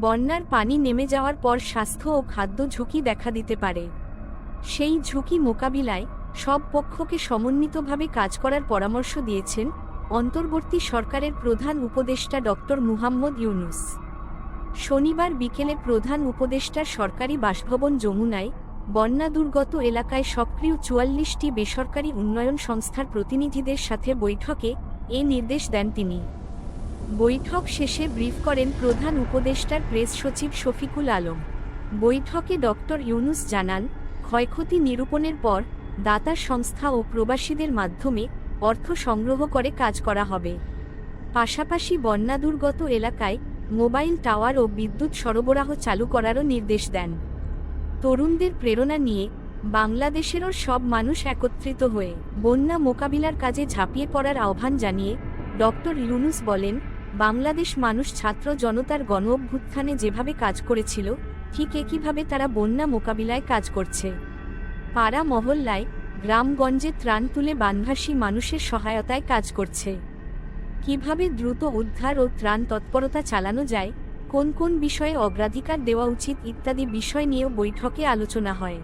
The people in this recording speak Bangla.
বন্যার পানি নেমে যাওয়ার পর স্বাস্থ্য ও খাদ্য ঝুঁকি দেখা দিতে পারে। সেই ঝুঁকি মোকাবিলায় সব পক্ষকে সমন্বিতভাবে কাজ করার পরামর্শ দিয়েছেন অন্তর্বর্তী সরকারের প্রধান উপদেষ্টা ডক্টর মুহাম্মদ ইউনুস। শনিবার বিকেলে প্রধান উপদেষ্টার সরকারি বাসভবন যমুনায় বন্যা দুর্গত এলাকায় সক্রিয় চুয়াল্লিশটি বেসরকারি উন্নয়ন সংস্থার প্রতিনিধিদের সাথে বৈঠকে এ নির্দেশ দেন তিনি। বৈঠক শেষে ব্রিফ করেন প্রধান উপদেষ্টার প্রেস সচিব শফিকুল আলম। বৈঠকে ডক্টর ইউনুস জানান, ক্ষয়ক্ষতি নিরূপণের পর দাতা সংস্থা ও প্রবাসীদের মাধ্যমে অর্থ সংগ্রহ করে কাজ করা হবে। পাশাপাশি বন্যা দুর্গত এলাকায় মোবাইল টাওয়ার ও বিদ্যুৎ সরবরাহ চালু করারও নির্দেশ দেন। তরুণদের প্রেরণা নিয়ে বাংলাদেশেরও সব মানুষ একত্রিত হয়ে বন্যা মোকাবিলার কাজে ঝাঁপিয়ে পড়ার আহ্বান জানিয়ে ডক্টর ইউনুস বলেন বাংলাদেশ মানুষ ছাত্র জনতার গণ অভ্যুত্থানে যেভাবে কাজ করেছিল, ঠিক একইভাবে তারা বন্যা মোকাবিলায় কাজ করছে। পাড়া মহল্লায়, গ্রামগঞ্জে ত্রাণ তুলে বানভাসী মানুষের সহায়তায় কাজ করছে। কীভাবে দ্রুত উদ্ধার ও ত্রাণ তৎপরতা চালানো যায়, কোন কোন বিষয়ে অগ্রাধিকার দেওয়া উচিত ইত্যাদি বিষয় নিয়েও বৈঠকে আলোচনা হয়।